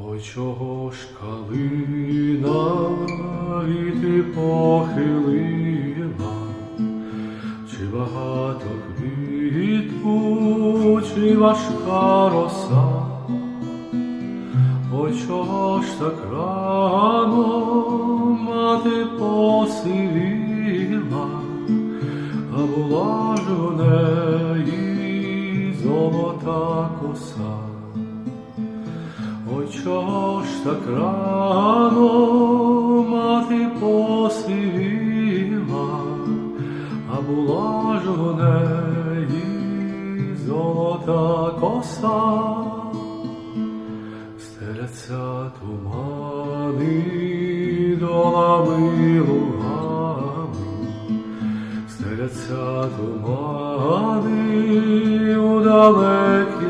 Ой, чого ж калина віти похилила, чи багато квітку, чи важка роса, ой, чого ж так рано мати посивіла, а була ж у неї золота коса. Ой, чого ж так рано мати посивіла, а була ж у неї золота коса, стереться тумани долами лугами, стереться тумани у далекі сни.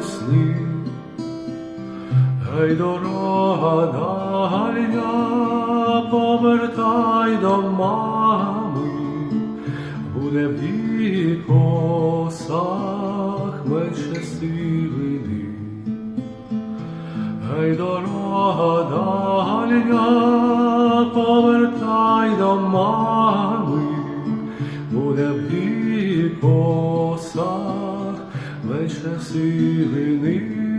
Гей, дорога дальня, повертай до мами, буде в її косах менше сивини. Гей, дорога дальня, повертай до мами, буде в її косах менше сивини.